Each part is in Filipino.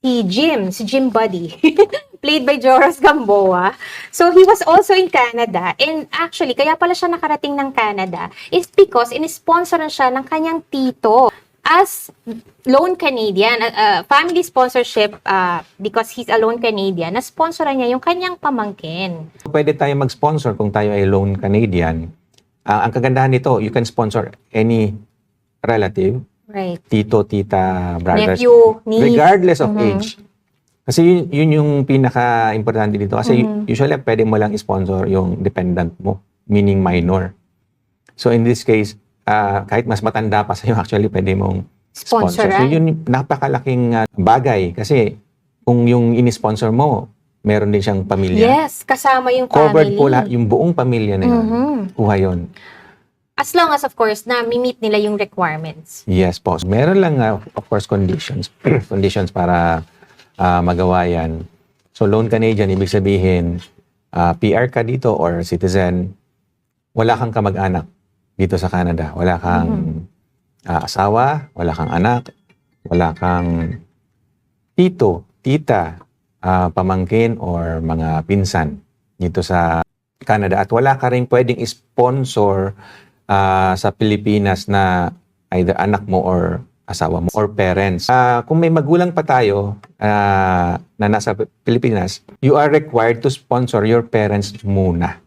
si Jim, si Jim Buddy, played by Joros Gamboa. So, he was also in Canada. And actually, kaya pala siya nakarating ng Canada is because in-sponsoran siya ng kanyang tito as lone Canadian, uh, uh, family sponsorship uh, because he's a lone Canadian, na-sponsoran niya yung kanyang pamangkin. Pwede tayo mag-sponsor kung tayo ay lone Canadian. Ah, ang kagandahan nito, you can sponsor any relative, Right. tito, tita, brothers, Nephew, niece. regardless of Mhm. age. Kasi yun, yun yung pinaka-importante dito. Kasi Mhm. usually, pwede mo lang sponsor yung dependent mo, meaning minor. So in this case, ah, kahit mas matanda pa sa'yo, actually, pwede mong sponsor. So Sponsoran. yun napakalaking ah, bagay. Kasi kung yung ini-sponsor mo, meron din siyang pamilya. Yes, kasama yung Covered family. po lahat, yung buong pamilya na yun. Mhm. Kuha yun. As long as, of course, na meet nila yung requirements. Yes po. Meron lang, ah, of course, conditions. conditions para ah, magawa yan. So, lone Canadian, ibig sabihin, ah, PR ka dito or citizen, wala kang kamag-anak dito sa Canada. Wala kang ah, asawa, wala kang anak, wala kang tito, tita, ah, pamangkin, or mga pinsan dito sa Canada. At wala ka rin pwedeng sponsor ah, sa Pilipinas na either anak mo or asawa mo or parents. Ah, kung may magulang pa tayo ah, na nasa Pilipinas, you are required to sponsor your parents muna.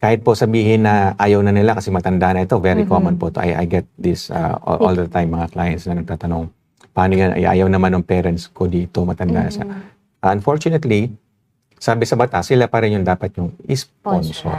Kahit po sabihin na ayaw na nila kasi matanda na ito, very Mhm. common po to. I, I get this ah, all, all the time, mga clients na nagtatanong, paano yan, Ay, ayaw naman ng parents ko dito, matanda na siya. Mhm. Unfortunately, sabi sa batas, sila pa rin yung dapat yung sponsor.